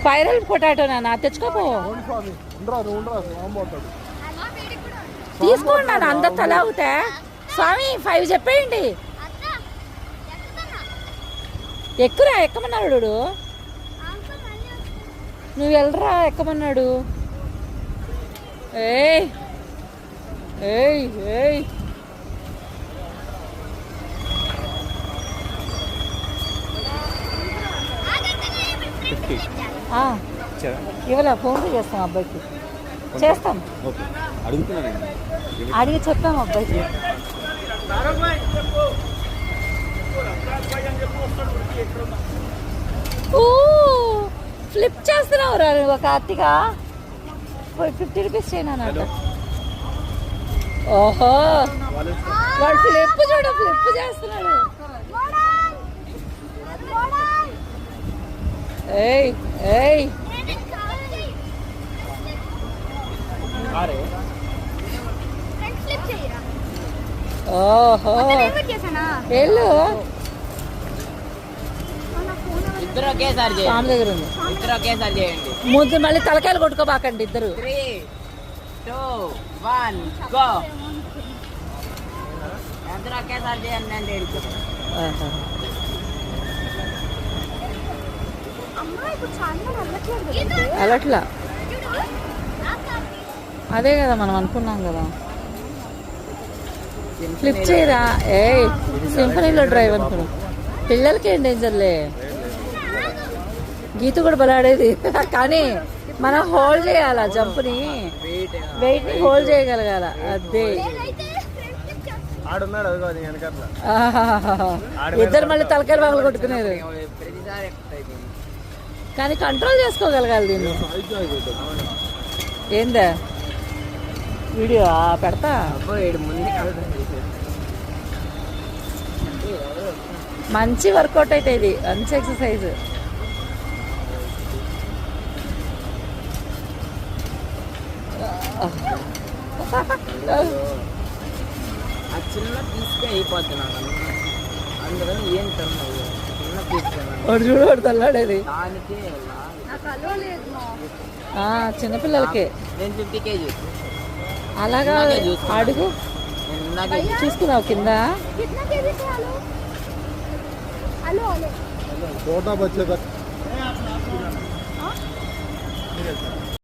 Spiral potato నాన్న తెచ్చుకోపో. తీసుకోండి నాన్న అందరు తల అవుతా స్వామి ఫైవ్ చెప్పేయండి. ఎక్కురా ఎక్కమన్నాడు నువ్వు వెళ్ళరా ఎక్కమన్నాడు? ఏయ్ ఏయ్ ఏయ్. ఆ, ఇవాళ ఫోన్ చేస్తాం అబ్బాయికి. చేస్తాం. అడిగి చెప్తాం అబ్బాయికి. ఫ్లిప్ చేస్తున్నావు రా నువ్వు కార్తీక ఫిఫ్టీ రూపీస్ చేయనా ఓహో. వాడు ఫ్లిప్ చూడు ఫ్లిప్ చేస్తున్నాడు. ఏయ్ ఏయ్. ఓహో. వెళ్ళు. ఇద్దరు ఒకేసారి చేయండి. స్వామి దగ్గర ఉంది. ఇద్దరు ఒకేసారి చేయండి. ముందు మళ్ళీ తలకాయలు కొట్టుకోబాకండి ఇద్దరు. త్రీ టూ వన్ గో ఇద్దరు ఒకేసారి చేయండి అంటే అలట్లా అదే కదా మనం అనుకున్నాం కదా. ఫ్లిప్ చేయరా? ఏ సింఫనీలో డ్రైవ్ అనుకున్నా. పిల్లలకి ఏం డేంజర్లే గీత కూడా బలాడేది కానీ మనం హోల్డ్ చేయాలి జంప్ని? వెయిట్ని హోల్డ్ చేయగలగాల. అదే. ఇద్దరు మళ్ళీ తలకాయలు పగలు కొట్టుకునేది. కానీ కంట్రోల్ చేసుకోగలగాలి దీన్ని. ఏందా? వీడియో పెడతా? ముందు మంచి వర్కౌట్ అయితే ఇది. మంచి ఎక్సర్సైజ్ ఆ చిన్న పీస్కే అయిపోద్ది అందుకని ఏం తిన్నావు వాడు చూడు వాడు తల్లాడేది దానికి ఆ, చిన్నపిల్లలకి నేను ఫిఫ్టీ కేజీస్ అలాగా ఇందాకే చూసుకున్నా. అడుగు నేను ఇందాకే చూసుకున్నావు కింద छोटा बच्चे तक